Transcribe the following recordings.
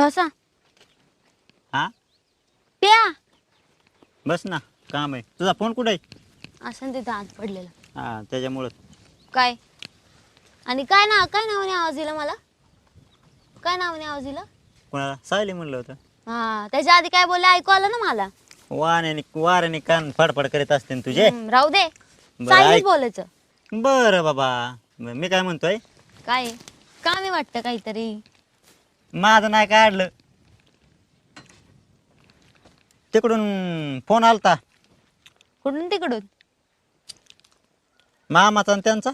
ढोसा हा? प्या. बस ना काम आहे. तुझा फोन कुठे आहे? असं तिथं आत पडलेला. हा त्याच्यामुळं. काय? आणि काय ना काय नावाने आवाज दिला मला? काय नावाने आवाज दिला कोणाला? सायली म्हणलं होतं. हा त्याच्या आधी काय बोलले? ऐकू आलं ना मला? वाऱ्याने वाऱ्याने कान फडफड करीत असते ना तुझे. हम्म, राहू दे. बरं, ऐक. बोलायचं. बरं बाबा. म- काय म्हणतोय? काय? का मी वाटतं काहीतरी. माझं नाही काढलं. तिकडून फोन आलता. कुठून तिकडून? मामाचा आणि त्यांचा.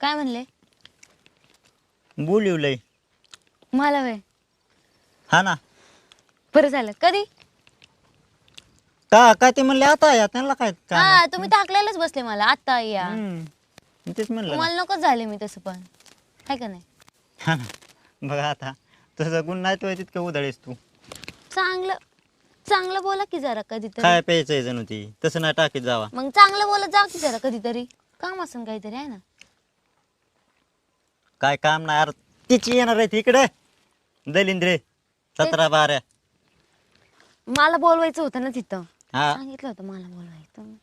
काय म्हणले? बोलिवलंय मला वे हा ना. बरं झालं. कधी? का काय ते म्हणले आता या त्यांना काय काम आहे? हा तुम्ही टाकलेलंच बसले मला. आता या. हम्म. तेच म्हणलं ना. मला नकोच झाले मी तसं पण. काय का नाही? हा ना. बघा आता. तुझं गुण नाही तो तितकं उधळीस तू. चांगलं चांगलं बोला की जरा कधीतरी. काय प्यायचंय जणू ती. तसं नाही टाकीत जावा. मग चांगलं बोलत जा की जरा कधीतरी. काम असं काहीतरी आहे ना? काय काम नाही अरे तिची येणार आहे इकडे. दलिंद्रे सतरा बारा मला बोलवायचं होतं ना तिथं. हा. सांगितलं होतं मला बोलवायचं.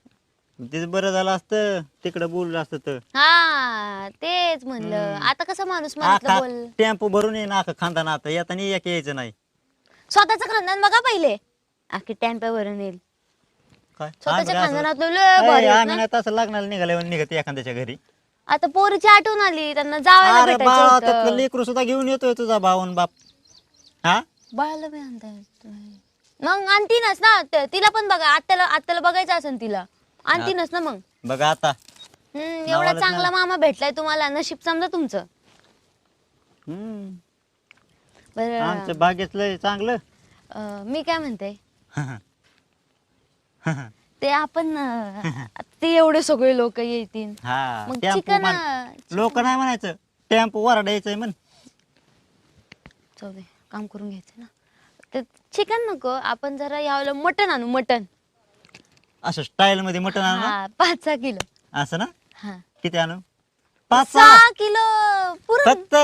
तिचं बरं झालं असतं तिकडे बोललं असतं तर. हा तेच म्हणलं. आता कसं माणूस मनातलं बोल. टेम्पो भरून येईन आखा खांदा आता. येताना एक यायचं नाही. स्वतःचं खानदान बघा पहिले. आखी टॅम्प्यावरून येईल. काय? स्वतःच्या आम्ही असं- खानदानातलं लय भारी ए, आहेत आम्ही ना. नाही तसं लग्नाला निघाल्यावर निघत एखाद्याच्या घरी. आता पोरीची आठवण आली त्यांना जावायला अरे भेटायचं बाळा त्यातलं होतं लेकरू सुद्धा घेऊन येतोय तुझा भाऊन बाप. हा? बाळाला बी आणता येत नाही. मग आणतीनच ना त- तिला पण बघा आत्याला आत्याला बघायचं असेल तिला. आणतीनच ना मग. बघा आता. हम्म, एवढा नावालाच चांगला मामा भेटलाय तुम्हाला नशीब समजा तुमचं. हम्म. बरं. आमच्या बागेत लय चांगलं. अं, मी काय म्हणते? ते आपण अं, ते एवढे सगळे लोक येतील. हा मग टेम्पो चिकन लोक नाही म्हणायचं टेम्पो वरडायचंय म्हण. जाऊ दे काम करून घ्यायचं ना. ते चिकन नको आपण जरा यावलं मटन आणू मटन असं स्टाईल मध्ये मटण आणू? हा पाच सहा किलो. असं ना? हा. किती आणू? पाच सहा सहा किलो पुरण. फक्त?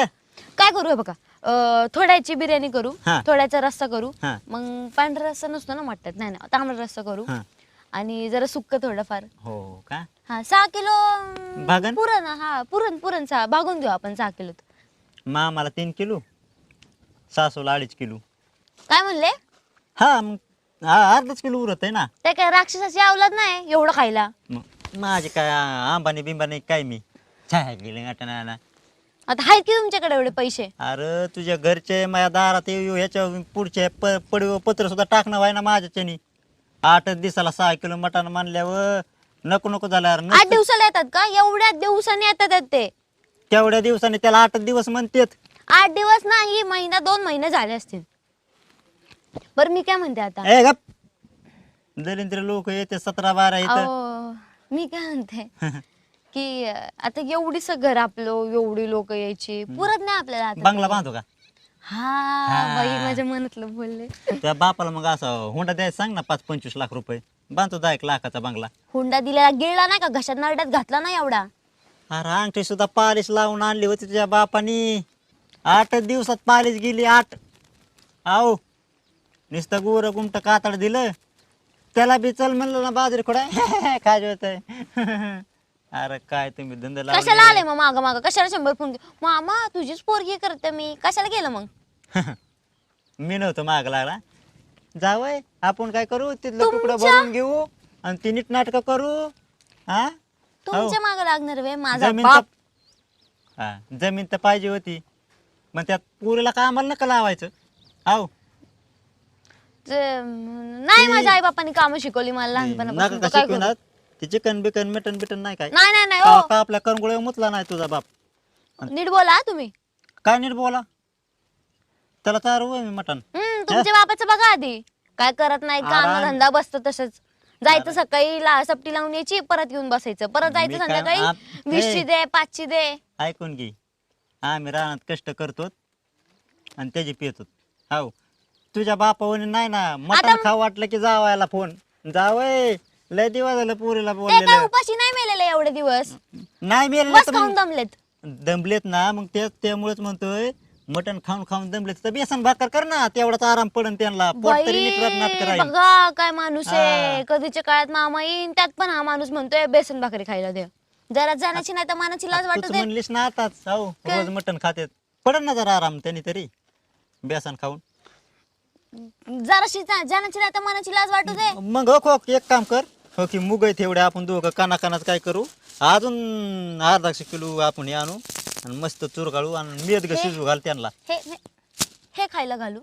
काय करू हे बघा अं, थोड्याची बिर्याणी करू हा. थोड्याचा रस्सा करू हा. मग पांढरा रस्सा नसतो ना वाटत नाही ना तांबडा रस्सा करू हा. आणि जरा सुक्क थोडंफार. हो का? हा सहा किलो अं, भागन? पुरण हा पुरण पुरण सहा भागून घेऊ आपण सहा किलो. मामाला तीन किलो. सासूला अडीच किलो. काय म्हणले? हा मग हा अर्धच किलो उरत आहे ना. ते काय राक्षसाची अवलाद नाही एवढं खायला? मग माझे काय आंबानी बिंबानी काय मी? छाय गेले आता आहेत की तुमच्याकडे एवढे पैसे? अरे तुझ्या घरचे माझ्या दारात येऊ ह्याच्या पुढच्या प पडव पत्र सुद्धा टाकणं व्हाय ना माझ्याच्यानी. आठच दिवसाला सहा किलो मटण मानल्यावर नको नको झालं अरे आठ नुसतं दिवसाला येतात का? एवढ्या दिवसांनी येतात आहेत ते. तेवढ्या दिवसांनी त्याला आठ दिवस म्हणतेत. आठ दिवस नाही महिना दोन महिने झाले असतील. बरं मी काय म्हणते आता? ए गप. दलिंद्र लोक येते सतरा बारा अहो, मी काय म्हणते? की अं, आता एवढीच घर आपलं एवढी लोक यायची. पुरत नाही आपल्याला आता बंगला ते. बांधू का? हा बाई माझ्या मनातलं बोलले. त्या बापाला मग असं हुंडा द्यायचं सांग ना पाच पंचवीस लाख रुपये. बांधतो दहा एक लाखाचा बंगला. हुंडा दिलेला गिळला नाही का? घशात नरड्यात घातला नाही एवढा? अरे अंगठी सुद्धा पालिश लावून आणली होती तुझ्या बापानी. आठ दिवसात पालिश गेली आठ. आहो नुसतं गोर गुमट कातड दिलं त्याला बी चल म्हणलं ना बाजरी खोडा. काय होत अरे काय तुम्ही धंदा कशाला लावले आले मग माग माग? कशाला शंभर फोन के- मामा तुझीच पोरगी करते मी. कशाला गेलं मग? मी नव्हतो माग लागला. जावय आपण काय करू? तिथलं तुकडं तुमच्या- भरून घेऊ आणि ती नीट नाटक करू. हा? तुमच्या माग लागणार वे माझा जमीन बाप. तर हा जमीन तर पाहिजे होती. मग त्यात पुरीला कामाला नका लावायचं? आहो नाही माझ्या आई बापांनी काम शिकवली मला लहानपणापासून. नका तर का काय करू? शिकवणार ते चिकन बिकन मटन बिटन नाही काय? नाही नाही नाही का हो. का आपल्या करंगुळ्या मुतला नाही तुझा बाप? नीट बोला हा तुम्ही. काय नीट बोला? त्याला तर मी मटन हम्म तुमच्या बापाचं बघा आधी. काय करत नाही काम आराम. धंदा बसतो तसंच. जायचं सकाळी ला सपटी लावून यायची परत येऊन बसायचं. परत जायचं मी काय- संध्याकाळी वीसची. दे पाचची दे. ऐकून घे. आम्ही रानात कष्ट करतो आणि त्याची पितो हो तुझ्या बापावणी नाही ना मटण खाऊ वाटलं की जावायला फोन जावय लय दिवस झालं पुरीला ते काय बोललेलं उपाशी नाही मेलेले एवढे दिवस? नाही मेल बस खाऊन दमलेत. दमलेत ना मग ते त्यामुळेच म्हणतोय मटण खाऊन खाऊन दमले तर बेसन भाकर कर ना तेवढाच आराम पडन त्यांना. पोट तरी नीट बाई, नाटक राहील बघा काय माणूस आहे. कधीच्या काळात मामा येईन त्यात पण हा माणूस म्हणतोय बेसन भाकरी खायला दे. जरा जाण्याची नाही तर मानाची लाज तूच वाटत आहे. म्हणलीस ना आताच हो? रोज मटण खातेत. पडन ना जरा आराम त्यांनी तरी बेसन खाऊन. जराशी जा- तर मानाची लाज वाटू दे. मग हो खो एक काम कर. हो की मुग आहेत एवढे आपण दोघं काना कानात काय करू? अजून अर्धाशे किलो आपण हे आणू आणि मस्त चुरगाळू आणि मेद हे? शिजू घाल त्यांना. हे हे- हे खायला घालू.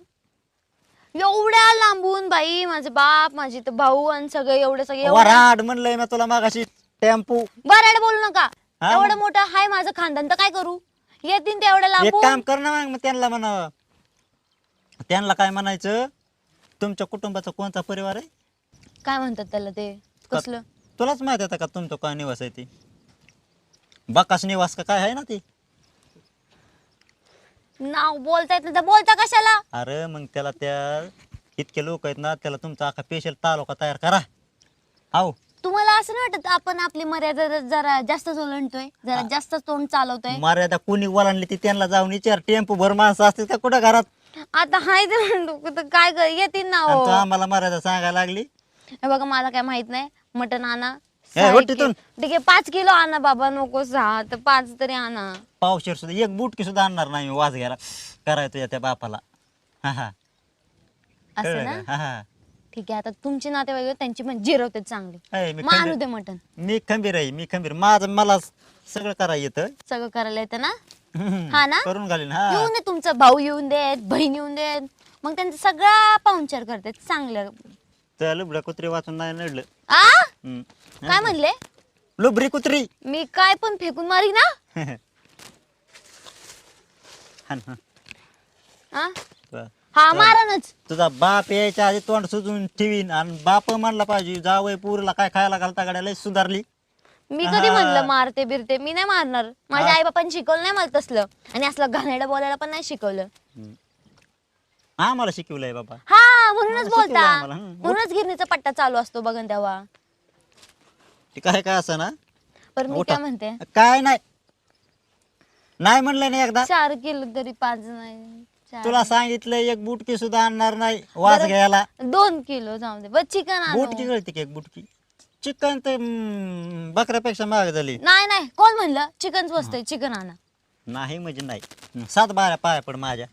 एवढ्या लांबून बाई माझे बाप माझे तर भाऊ आणि सगळे एवढे सगळे वराड म्हणलंय ना तुला मागाशी टेम्पो. बराड बोलू नका. हा, एवढं मग? मोठं हाय माझं खानदान तर काय करू? येतील ते एवढ्या एक काम कर ना मग त्यांना म्हणा. त्यांना काय म्हणायचं? तुमच्या कुटुंबाचा कोणता परिवार आहे? काय म्हणतात त्याला ते? कसलं? तुलाच माहीत आहे का तुमचं काय निवास आहे ती? बकास निवास का काय आहे ना ती? नाव बोलता येत नाही तर बोलता कशाला? अरे मग त्याला त्या इतके लोक आहेत ना त्याला तुमचा अख्खा स्पेशल तालुका तयार करा. हो तुम्हाला असं नाही वाटत आपण आपली मर्यादा जर- जरा जास्त ओलांडतोय? जरा जास्त तोंड चालवतोय? मर्यादा कोणी वलांडली ती त्यांना जाऊन विचार. टेम्पो भर माणसं असतील का कुठं घरात? आता हाय ते म्हणतो तर काय कर येतील ना आणि हो. आम्हाला मर्यादा सांगायला लागली? हे बघा मला काय माहीत नाही. मटन आणा सहा उठ तिथून. ठीक आहे पाच किलो आणा बाबा नको सहा तर पाच तरी आणा. पावशेर सुद्धा एक बुटकी सुद्धा आणणार नाही मी वाज घ्यायला. करायचं या त्या बापाला. हा हा. असं कळलं ना? का? हा हा. ठीक आहे आता तुमचे नातेवाईक आहेत, त्यांची पण जिरवते चांगली. मी मग आणू खंबीर. दे मटन मी खंबीर आहे मी खंबीर. माझं मला सगळं करायला येतं. सगळं करायला येतं ना? हा ना? करून घालीन हा. येऊन दे तुमचा भाऊ येऊन देत बहीण येऊन देत. मग त्यांचा सगळा पाहुणचार करते चांगलं. त्या लुबड्या कुत्री वाचून नाही नडलं. आ? हम्म. काय म्हणले? लुबरी कुत्री. मी काय पण फेकून मारी ना. आ? हा मारणच. तुझा बाप यायच्या आधी तोंड सुजून ठेवीन आणि बाप म्हणला पाहिजे जावय पुरीला काय खायला घालता गाड्या लय सुधारली. मी कधी. म्हणलं मारते बिरते मी नाही मारणार. माझ्या. आई बापांनी शिकवलं नाही मला तसलं. आणि असलं घाणेरडं बोलायला पण नाही शिकवलं. आम्हाला शिकवलंय बाबा. हा म्हणूनच बोलता. आम्हाला. म्हणूनच गिरणीचा पट्टा चालू असतो बघन तेव्हा. ते काय काय असं ना? पण मी उठा. काय म्हणते? काय नाही. नाही म्हणलं नाही एकदा. चार किलो तरी पाच नाही चार. तुला सांगितलं एक बुटकी सुद्धा आणणार नाही वाज बरं. घ्यायला. दोन किलो जाऊ दे. बस चिकन बुटकी कळते की एक बुटकी? चिकन तर हम्म, बकऱ्यापेक्षा महाग झाली. नाही नाही कोण म्हणलं? चिकन स्वस्त आहे चिकन आणा. नाही म्हणजे नाही. सात बारा पाया पड माझ्या.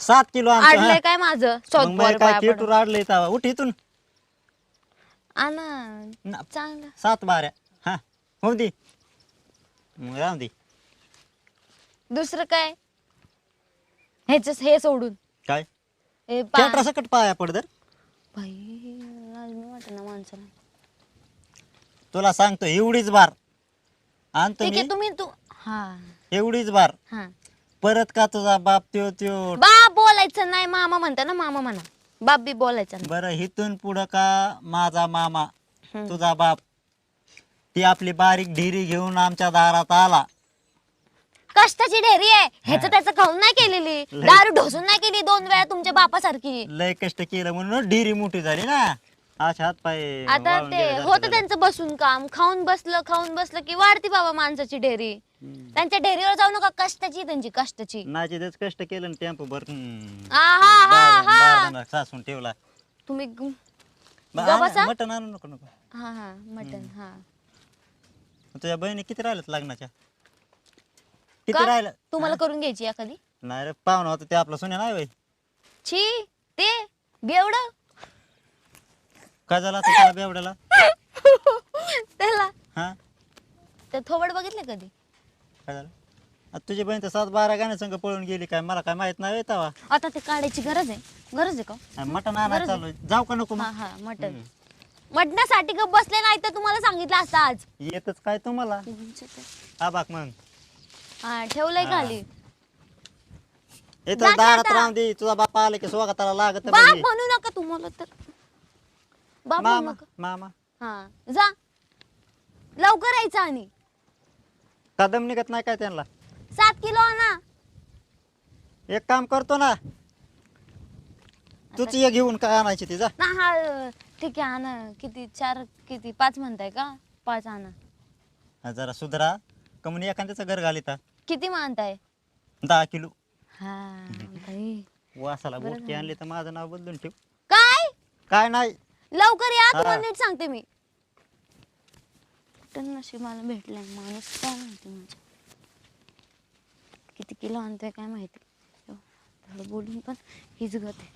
सात किलो आमचं, आडलंय. काय माझं? मग काय किटूर आडलंय तवा उठ इथून. आणा. ना, चांगलं. सात बाऱ्या. हा. हो दे. मग राहून दे. दुसरं काय? ह्याच हे सोडून. काय? हे पा- सकट पाया पड दर बाई. वाटत ना माणसाला. तुला सांगतो एवढीच बार. आणतो ठीक मी. आहे तुम्ही तू हा. एवढीच बार. हा. परत का तुझा बाप त्यो त्यो बाप बोलायचं नाही मामा म्हणता ना मामा म्हणा. बाप बी बोलायचं नाही. बरं इथून पुढं का माझा मामा हम्म. तुझा बाप? ती आपली बारीक ढिरी घेऊन आमच्या दारात आला. कष्टाची ढेरी आहे. ह्याचं त्याचं खाऊन नाही केलेली. लय. दारू ढोसून नाही केली दोन वेळा तुमच्या बापासारखी. लय कष्ट केलं म्हणून ढिरी मोठी झाली ना. अशा हात पाय आता वाळून ते होतं झाले. त्यांचं बसून काम. खाऊन बसलं खाऊन बसलं की वाढती बाबा माणसाची ढेरी हम्म. त्यांच्या ढेरीवर जाऊ नका कष्टाची आहे त्यांची कष्टाची. तेच कष्ट केलं ना टेम्पो भर हा हा हा. सासून ठेवला. तुम्ही ग- बा- जा आण- बसा. मटण आणू नको नको. हा हा मटन हा. तुझ्या बहिणी किती राहिल्यात लग्नाच्या? किती का? राहिलं तुम्हाला करून घ्यायची एखादी? नाही रे पाहुणा होतं ते आपलं सुन्या नाही वय छी ते बेवड. काय झालं आता त्याला बेवड्याला? त्याला? हा? ते थोबड बघितले कधी? काय झालं? आता तुझी बहीण तर सात बारा गाण्या संग पळून गेली काय? मला काय माहीत नाही तवा. आता ते काढायची गरज आहे. गरज आहे का? मटण आणायला गरज चालू जाऊ का नको हा मग हा मटन मटणासाठी गप बसले नाही तर तुम्हाला सांगितलं असतं आज. येतच काय तुम्हाला? हा बाक मग. हा ठेवलंय. खाली. येतच की दारात. राहून दे. तुझा बापा आला की स्वागताला लागत बाप म्हणू नका तुम्हाला तर. म्हणू मामा मामा. हा जा. लवकर यायचं आणि. कदम निघत नाही काय त्यांना? सात किलो आणा. एक काम करतो ना. तूच ये घेऊन काय आणायची ती जा. ना हा ठीक आहे आणा. किती चार किती पाच म्हणताय का? पाच आणा. हा, जरा सुधरा. कमून एखाद्याचं घर घालिता. किती मानताय? दहा किलो. हा बाई. वासाला बोटकी. आणली तर माझं नाव बदलून ठेव. काय? काय नाही. लवकर या. तुम्हाला नीट सांगते मी. नशीब मला भेटलाय माणूस काय माहिती माझ्या. किती किलो आणतोय काय माहिती. थोडं बोलून पण हीच गत आहे.